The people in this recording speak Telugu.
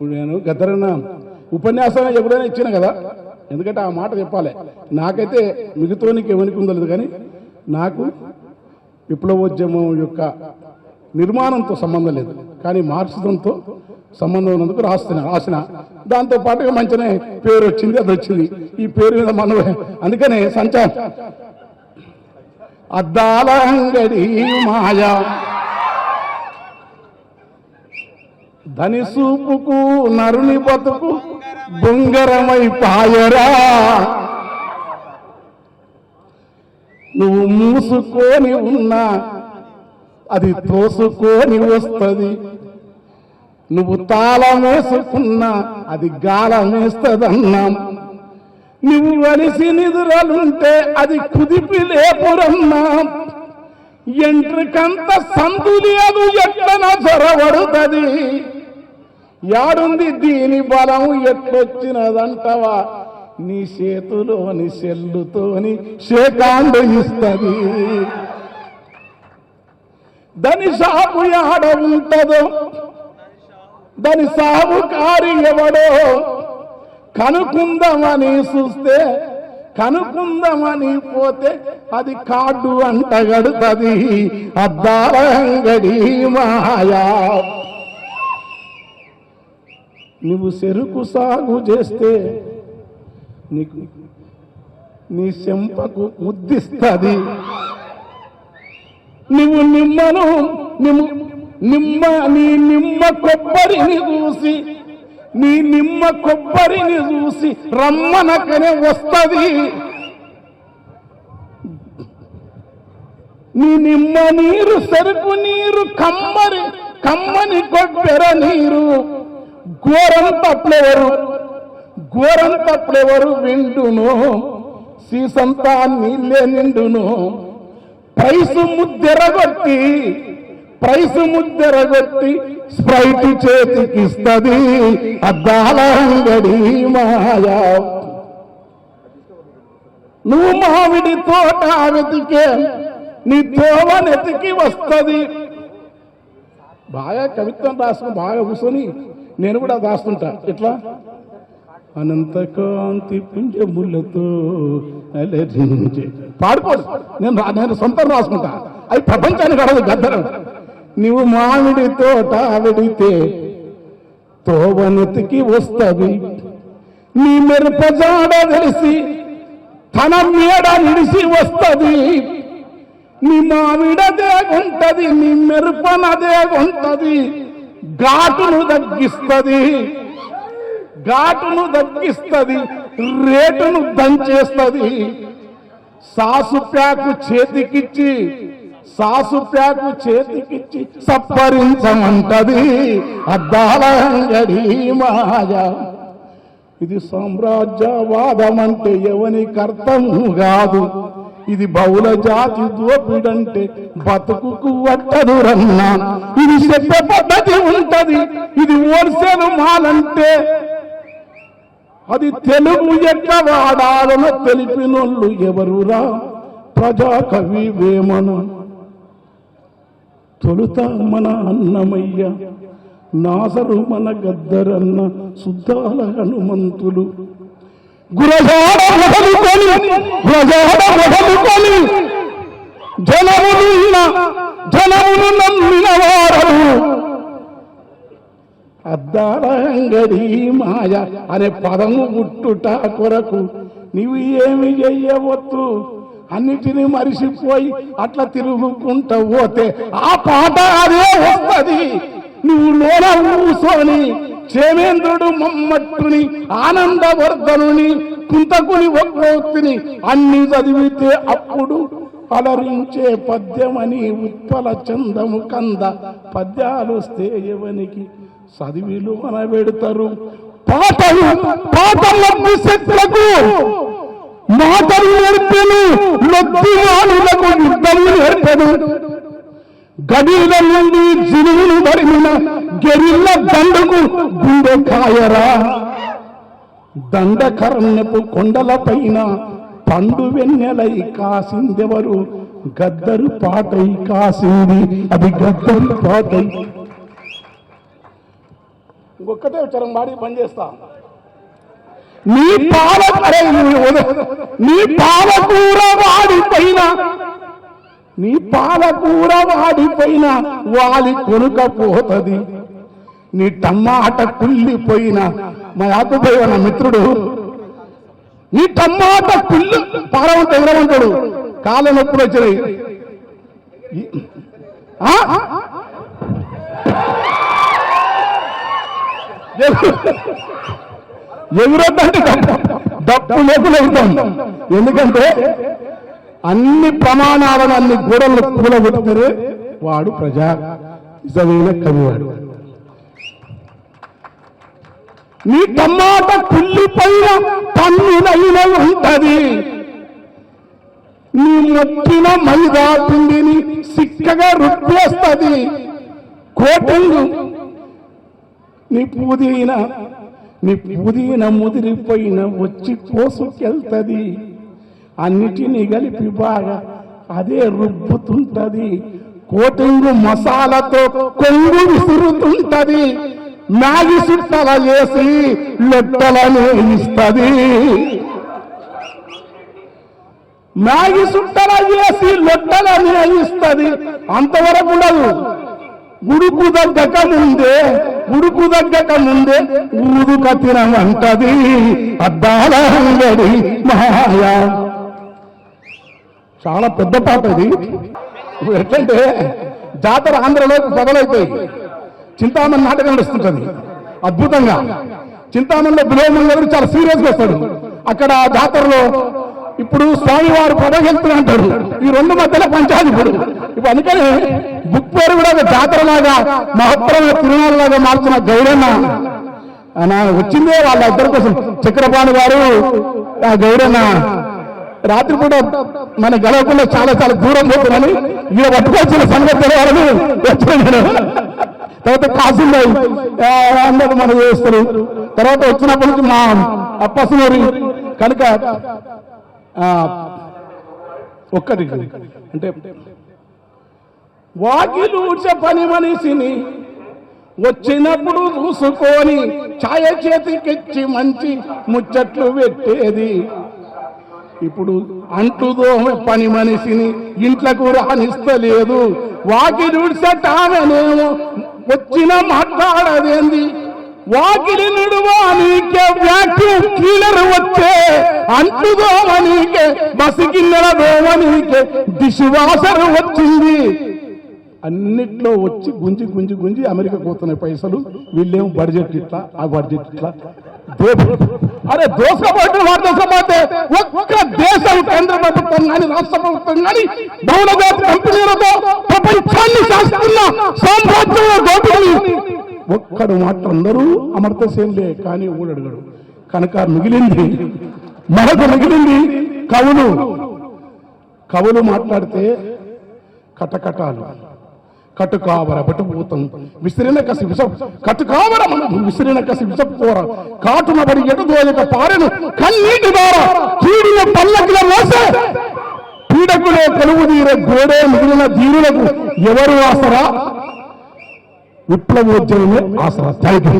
ఇప్పుడు నేను గద్దరన్న ఉపన్యాసం ఎప్పుడైనా ఇచ్చాను కదా? ఎందుకంటే ఆ మాట చెప్పాలి. నాకైతే మిగతానికి ఎవరికి కానీ నాకు విప్లవోద్యమం యొక్క నిర్మాణంతో సంబంధం లేదు. కానీ మార్క్సిజంతో సంబంధం ఉన్నందుకు రాస్తున్నా రాసిన. దాంతో పాటుగా మంచినే పేరు వచ్చింది అది వచ్చింది. ఈ పేరు మీద మనం అందుకనే సంచా అద్దాల అంగడి మాయా. ధని సూపుకు నరుని బతుకు బొంగరమై పాయరా. నువ్వు మూసుకొని ఉన్నా అది తోసుకొని వస్తది. నువ్వు తాళం వేసుకున్నా అది గాలం వేస్తదన్నాం నువ్వు వలిసి నిధురలుంటే అది కుదిపి లేపురన్నాం ఎంట్రికంత సందు లేదు ఎట్లన చొరబడుతుంది యాడుంది దీని బలం ఎట్లొచ్చినదంటవా? నీ చేతిలోని సెల్లుతోని షేకాండు ఇస్తుంది దాని సాపు యాడ ఉంటదో? దాని సాగుకారి ఎవడో? కనుక్కుందామని చూస్తే కనుక్కుందామని పోతే అది కార్డు అంటగడుతుంది. అద్దాల మాయా నువ్వు చెరుకు సాగు చేస్తే నీకు నీ చెంపకు ముద్దిస్తుంది. నువ్వు నిమ్మను నిమ్మ నీ నిమ్మ కొబ్బరిని చూసి నీ నిమ్మ కొబ్బరిని చూసి రమ్మనకనే వస్తది. నీ నిమ్మ నీరు సెరుకు నీరు కమ్మరి కమ్మని కొబ్బెర నీరు ఘోరం ఫ్లేవరు ఘోరం ఫ్లేవరు విండును సీసంతా నీళ్ళే నిండును. ప్రైసు ముద్దెరగొట్టి ప్రైసు ముద్దెరగొట్టి స్ప్రైట్ చేతికిస్తుంది. అద్దాల అంగడి మాయా. నువ్వు మామిడి తోట వెతికే నీ తోమనెతికి వస్తుంది. బాగా కవిత్వం రాసుకుని బాగా కూర్చొని నేను కూడా దాస్తుంటా ఎట్లా? అనంతకాంతి పుంజములతో అలరించే. పాడుకోడు. నేను నేను సొంతం రాసుకుంటా. అవి ప్రపంచానికి అడదు గద్దరం. నువ్వు మామిడి తోట వెడితే తోవనెతికి వస్తుంది నీ మెరుపజాడ తెలిసి తన మీడ నిలిసి వస్తుంది. నీ మామిడదే ఉంటది నీ మెరుపనదే ఉంటది ఘాటును తగ్గిస్తుంది. ఘాటును తగ్గిస్తుంది రేటును దంచేస్తుంది. సాసు ప్యాకు చేతికిచ్చి సాసు ప్యాకు చేతికిచ్చి సప్పరించమంటది అద్దాల అంగడి మాయా. ఇది సామ్రాజ్యవాదం అంటే ఎవనికి అర్థం కాదు. ఇది బహుళ జాతి దోపిడంటే బతుకు వట్టదు రన్నా. ఇది చెప్పే పద్ధతి ఉంటది. ఇది హోల్సేల్ మాలంటే అది తెలుగు ఎట్ల వాడాలను తెలిపినోళ్ళు ఎవరురా? ప్రజాకవి వేమన. తొలుత మన అన్నమయ్య నాసరు మన గద్దరన్న శుద్ధాల హనుమంతులు. గురజాడ మొదలుకొని గురజాడ మొదలుకొని జనములున్న జనములు నమ్మిన వారు అద్దాల మాయ అనే పదము పుట్టుట కొరకు నీవు ఏమి చెయ్యవద్దు అన్నిటినీ మరిసిపోయి అట్లా తిరుగుకుంటూ పోతే ఆ పాట అదే వస్తుంది. నువ్వు లోన కూర్చొని క్షేమేంద్రుడు మమ్మట్టుని ఆనందవర్ధనుని కుంతకుని ఒక్కొత్తిని అన్ని చదివితే అప్పుడు అలరించే పద్యమని ఉత్పల చందము కంద పద్యాలు వస్తే ఎవనికి చదివిలు అనబెడతారు పాటలు పాటలకు శక్తులకు మాటలు నేర్పెను నొత్తి మానులకు యుద్ధము నేర్పెను గడిల నుండి జిలువులు బరిమిన గెరిల్ల దండకు గుండె కాయరా. దండకరణపు కొండల పైన పండు వెన్నెలై కాసిందెవరు? గద్దరు పాటై కాసింది. అది గద్దరు పాటై. ఇంకొక్కటే ఉచ్చారం వాడి పని చేస్తా. నీ పాల నీ వద- వాడి పైన నీ పాలకూర వాడిపోయిన వాలి కొనుకపోతది నీ టమాట కుళ్ళిపోయిన మా యాతపోయి నా మిత్రుడు నీ టమాట కుళ్ళు పారవంట ఎగరమంటాడు కాళ్ళ నొప్పులు వచ్చినాయి. ఈ- ఆ? ఎగురొద్దంటే డప్పు లేకుండా ఎందుకంటే అన్ని ప్రమాణాలను అన్ని గోడలు కూలగొట్టుకుని వాడు ప్రజా. నిజమైన కవివాడు. నీ టమాటా కుళ్ళిపోయిన పన్నునైన ఉంటది. నీ మొక్కిన మైదా పిండిని సిక్కగా రుట్టేస్తుంది కోటింగు నీ పూదీన నీ పూదీన ముదిరిపోయిన వచ్చి కోసుకెళ్తది. అన్నిటినీ కలిపి బాగా అదే రుబ్బుతుంటది కోటింగు మసాలాతో కొంగు విసురుతుంటది నాగి సుట్టల చేసి లొట్టలను ఇస్తుంది. మ్యాగి సుట్టల చేసి లొట్టలను ఇస్తుంది. అంతవరకు ఉండదు. ఉడుకు దగ్గక ముందే ఉడుకు దగ్గక ముందే ఊదు కత్తినమంటది అద్దాల అంగడి మాయా. చాలా పెద్ద పాట ఇది. ఇప్పుడు ఎట్లంటే జాతర ఆంధ్రలో మొదలైపోయి చింతామణి నాటకం నడుస్తుంటుంది. అద్భుతంగా. చింతామణిలో బిలోమణి గారు చాలా సీరియస్గా వస్తాడు. అక్కడ ఆ జాతరలో ఇప్పుడు స్వామివారు ప్రభగెళ్తున్నా అంటాడు ఈ రెండు మధ్యలో పంచాయతీ ఇప్పుడు. ఇప్పుడు అందుకని బుక్ పేరు కూడా ఒక జాతర లాగా మహత్తరమైన తిరునాళ్ళ మార్చిన గౌరన్న వచ్చిందే వాళ్ళ ఇద్దరి కోసం. చక్రపాణి గారు ఆ గౌరన్న రాత్రి కూడా మన గడవకుండా చాలా చాలా దూరం పోతున్నాను. ఈయన పట్టుకోవాల్సిన సంగతి తెలియాలని వచ్చాను. తర్వాత కాసులు అందరూ మనం చేస్తారు. తర్వాత వచ్చినప్పటి నుంచి మా అప్పసునూరి కనుక ఒక్కటి అంటే వాకిలు పని మనిషిని వచ్చినప్పుడు చూసుకొని ఛాయ చేతికిచ్చి మంచి ముచ్చట్లు పెట్టేది. ఇప్పుడు అంటుదోమె పని మనిషిని ఇంట్లకు రానిస్తలేదు. వాకిలి ఆమెనేమో వచ్చిన మాట్లాడదేంది? వాకిలి నుడువా నీకే వ్యాక్యూమ్ క్లీనర్ వచ్చే అంటుదోమ నీకే బసిగిన్నెల దోమ నీకే దిశవాసరు వచ్చింది. అన్నిట్లో వచ్చి గుంజి గుంజి గుంజి అమెరికా పోతున్నాయి పైసలు వీళ్ళేమో బడ్జెట్ ఇట్లా ఆ బడ్జెట్ ఇట్లా. అరే దోసపోతే వాడు దోసపోతే ఒక్క దేశం కేంద్ర ప్రభుత్వం కానీ రాష్ట్ర ప్రభుత్వం కానీ బహుళజాతి కంపెనీలతో ప్రపంచాన్ని శాసిస్తున్న సామ్రాజ్యంలో దోపిడీ. ఒక్కడు మాత్రం అందరూ అమర్తసేన్లే కానీ ఊడడుగడు కనుక మిగిలింది మనకు మిగిలింది కవులు. కవులు మాట్లాడితే కటకటాలు. కటుకావర బటుభూతం విసిరిన కసి విష కటుకావర మనకు విసిరిన కసి విషపోర కాటున పడి ఎటుదోయక పారెను కన్నీటి ద్వారా చీడిన పల్లకిల మోసే పీడకులే కొలువు తీరే గోడే మిగిలిన ధీరులకు ఎవరు ఆసరా విప్లవోద్యమమే ఆసరా థ్యాంక్ యూ